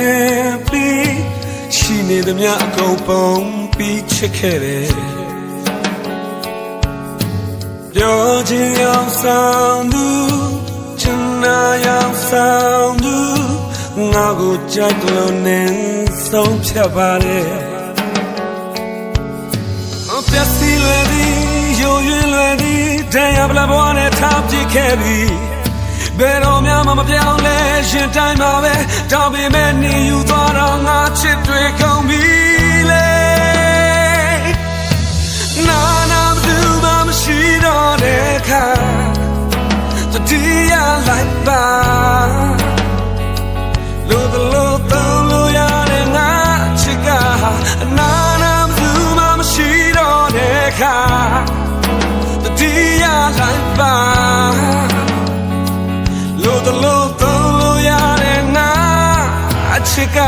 ရှင်ပြီးရှိနေသမျှအကုန်ပုံပြီးချစ်ခဲ့တယ်ပြောချင်ရောက်ဆောင်သူချင်နာရောက်ဆောင်သူငါကိုကြိုက်လို့နေဆုံးဖြတ်ပါတယ်ပြက်စီလွယ်သည်ယိုယွင်းလွယ်သည်တရားပလဘွားနဲ့ထားပြစ်ခဲ့ပြီ ဘယ်တော့မှမပြောင်းလဲရှင်တိုင်းမှာပဲတောင်းပေမဲ့နေယူသွားတော့ငါချစ်တွေကုန်ပြီလေနာနာဘူးမရှိတော့တဲ့အခါတတိယလိုက်ပါလို့တလို့သုံးလို့ရတဲ့ငါချစ်ကအနာနာဘူးမရှိတော့တဲ့အခါတတိယလိုက်ပါ လို့တလို့သုံးလို့ရတဲ့ငါချစ်က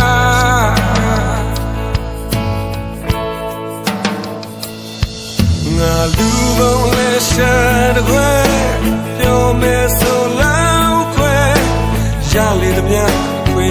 ငါလူပုံလဲရှာတဲ့ခွဲပြောမယ်ဆိုလောက်ခွဲရလေသမျှခွေ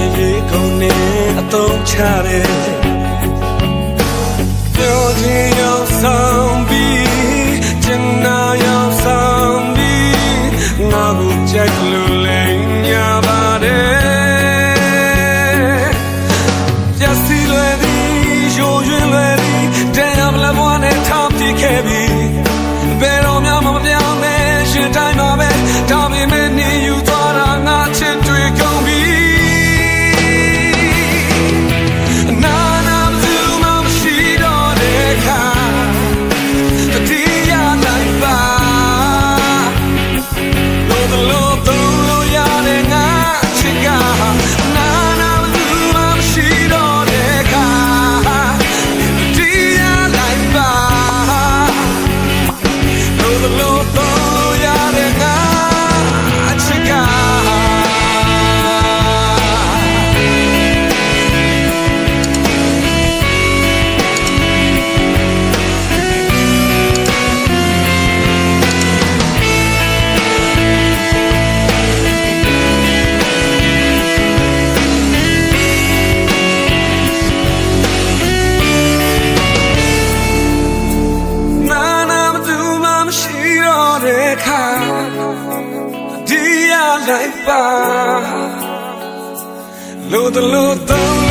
ရလိုက်ပါလို့တလို့သုံးလို့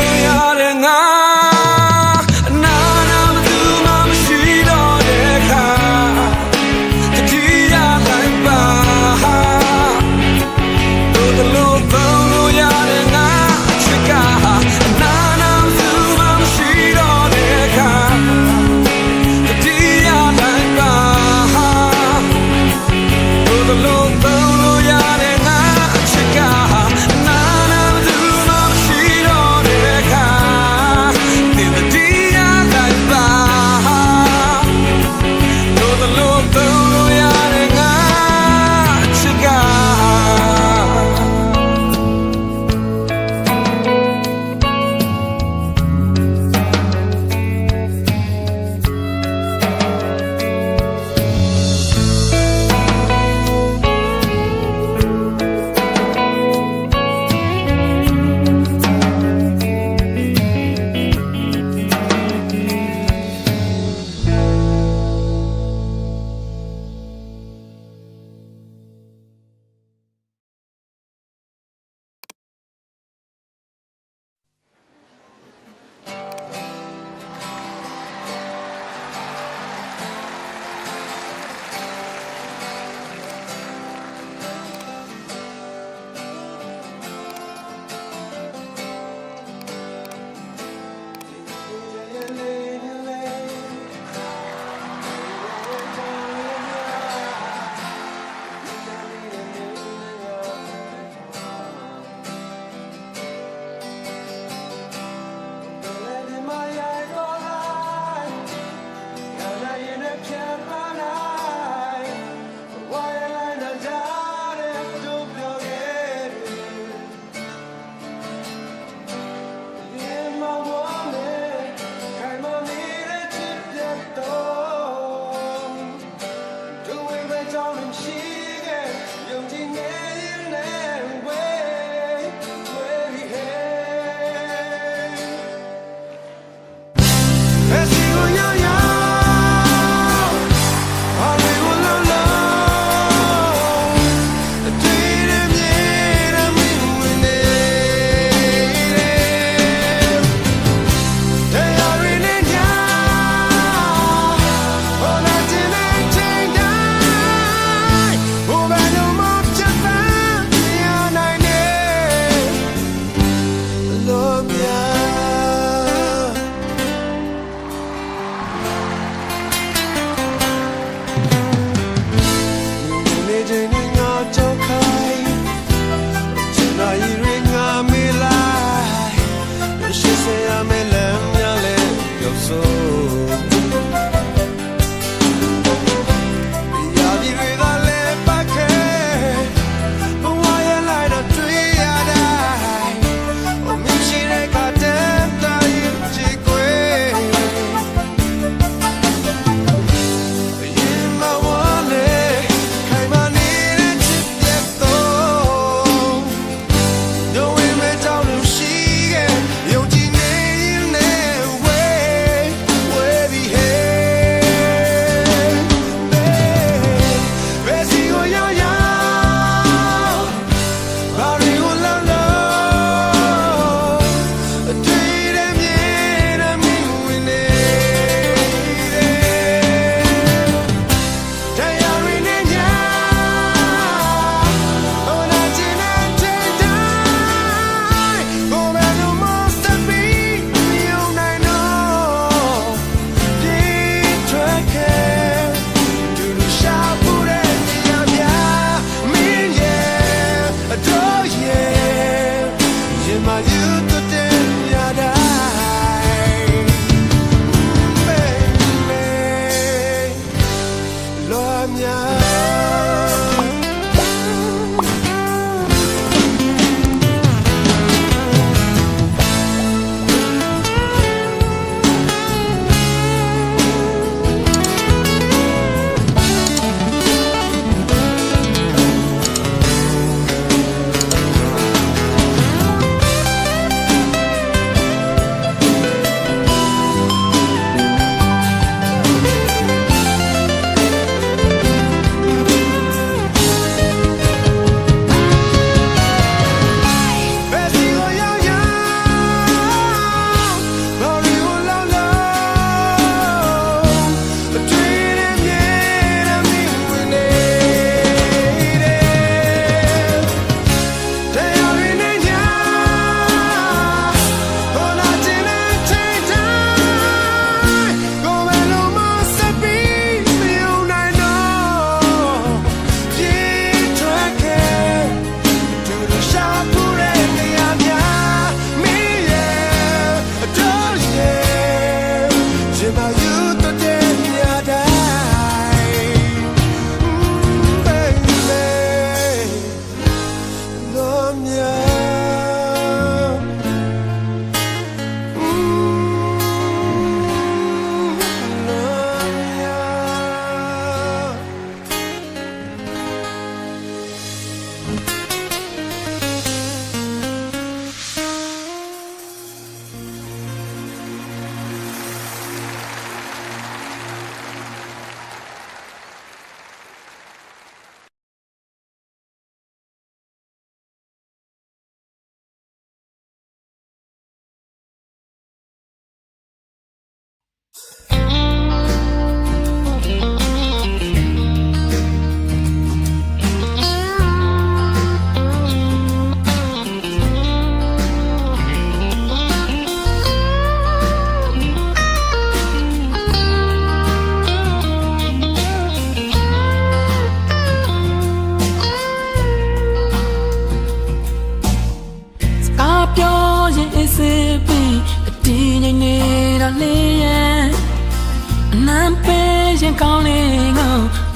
ရတဲ့ ကောင်းလေးကို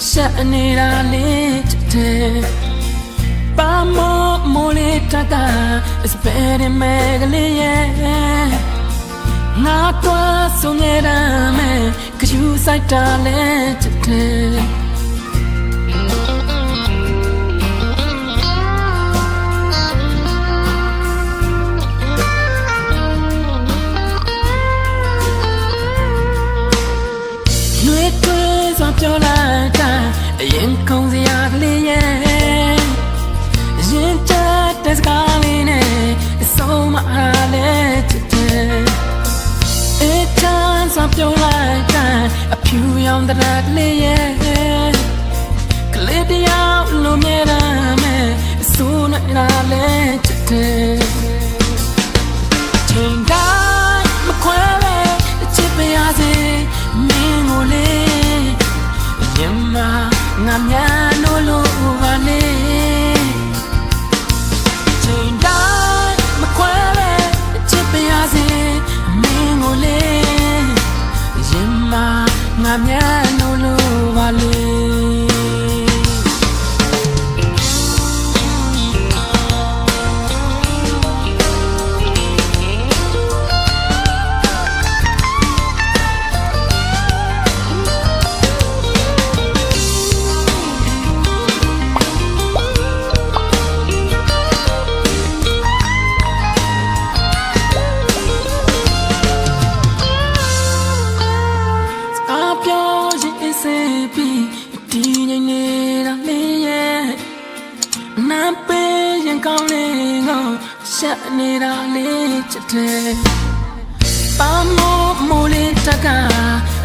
ရှက်နေတာလေးတဲ့ပါမောမိုလေးတက is better မဲကလေးရဲ့ငါတော့ဆုံးနေတာမဲကယူဆိုင်တာလဲတဲ့ ပြောလိုက်တာအရင်ကုန်းစရာကလေးရဲ့ရင်ချတဲ့စကားလေးနဲ့အဆုံးမအားလဲတဲ့အေးချမ်းစွာပြောလိုက်တာအဖြူရောင်တဲ့ကလေးရဲ့ကလေးတယောက်လိုမြဲတာမဲ့အဆိုးနဲ့လာလဲတဲ့ချိန်တိုင်းမခွဲပဲချစ်ပါရစေမင်းကိုလေ ရင်မငါများလို့လို့ပါလေချိန်တိုင်းမခွဲပဲချစ်ပါရစေမင်းကိုလေရင်မငါများ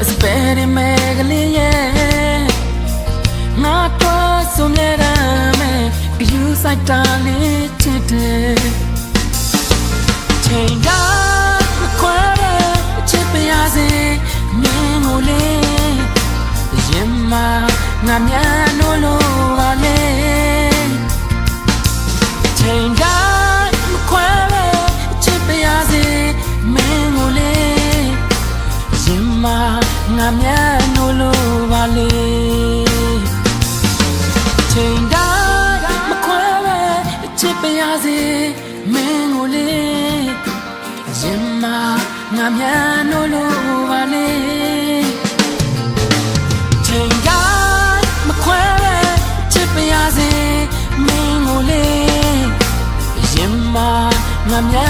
is better မဲကလေးရဲ့ငါတော့ဆုံးနေတာမဲယူဆိုင်တာလေးချစ်တယ်ချိန်တိုင်းမခွဲတဲ့ချစ်ပါရစေမင်းကိုလေရင်မငါများလို့လို့ပါလေချိန် ငါများလို့လို့ပါလေချိန်တိုင်းမခွဲပဲချစ်ပါရစေမင်းကိုလေရင်မငါမြန်လို့လို့ပါလေချိန်တိုင်းမခွဲပဲချစ်ပါရစေမင်းကိုလေရင်မငါမြန်